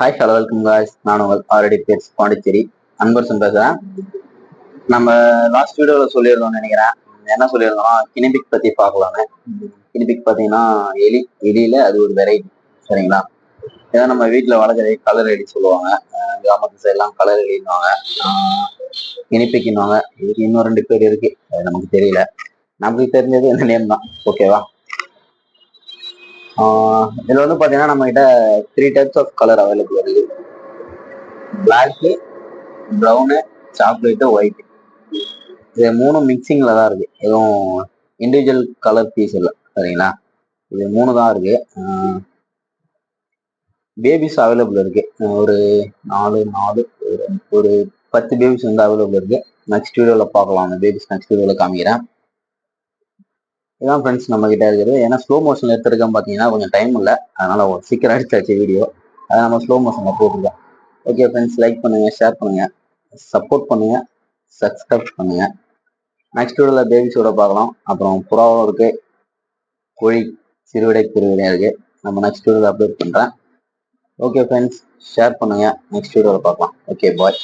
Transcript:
Hi hello welcome guys நான் உங்கள் already பேர் பாண்டிச்சேரி. அன்பரசன் பேசுகிறேன் நம்ம லாஸ்ட் வீடியோவில் சொல்லியிருந்தோம்னு நினைக்கிறேன். என்ன சொல்லியிருந்தோம்னா கினிபிக் பற்றி பார்க்கலான்னு கினிபிக் பார்த்தீங்கன்னா எலி எலியில் அது ஒரு வெரைட்டி சரிங்களா? ஏதாவது நம்ம வீட்டில் வளர்க்குற கலர் எலி சொல்லுவாங்க. கிராமத்து சைடெலாம் கலர் எலின்னுவாங்க. கினிபிக்னுவாங்க இதுக்கு இன்னும் ரெண்டு பேர் இருக்கு. அது நமக்கு தெரியல. நமக்கு தெரிஞ்சது இந்த நேம் தான். ஓகேவா இதுல வந்து பாத்தீங்கன்னா நம்ம கிட்ட three types of colour available இருக்கு. பிளாக்கு ப்ரௌனு சாக்லேட்டு ஒயிட் இது மூணும் மிக்சிங்ல தான் இருக்கு. எதுவும் இண்டிவிஜுவல் கலர் பீஸ் இல்லை சரிங்களா? இது மூணு தான் இருக்கு. பேபிஸ் அவைலபிள் இருக்கு. ஒரு நாலு நாலு ஒரு- ஒரு பத்து பேபிஸ் வந்து அவைலபிள் இருக்கு. நெக்ஸ்ட் வீடியோவில் பார்க்கலாம். அந்த பேபிஸ் நெக்ஸ்ட் வீடியோவில் காமிக்கிறேன். இதான் ஃப்ரெண்ட்ஸ் நம்ம கிட்ட இருக்குது. ஏன்னா ஸ்லோ மோஷன் எடுத்துருக்கேன் பார்த்தீங்கன்னா கொஞ்சம் டைம் இல்லை. அதனால ஒரு சீக்கிரம் அடிச்சாச்சு வீடியோ அதை நம்ம ஸ்லோ மோஷனில் போட்டுருக்கோம் ஓகே ஃப்ரெண்ட்ஸ் லைக் பண்ணுங்க ஷேர் பண்ணுங்க. சப்போர்ட் பண்ணுங்க. சப்ஸ்கிரைப் பண்ணுங்க. நெக்ஸ்ட் வீடியோவில் பேபிஸோட பார்க்கலாம். அப்புறம் புறாவும் இருக்கு. கோழி சிறுவிடை பெருவிடையாக இருக்கு. நம்ம நெக்ஸ்ட் வீடியோவில் அப்லோட் பண்ணுறேன் ஓகே ஃப்ரெண்ட்ஸ் ஷேர் பண்ணுங்க. நெக்ஸ்ட் வீடியோவில் பார்க்கலாம். Okay bye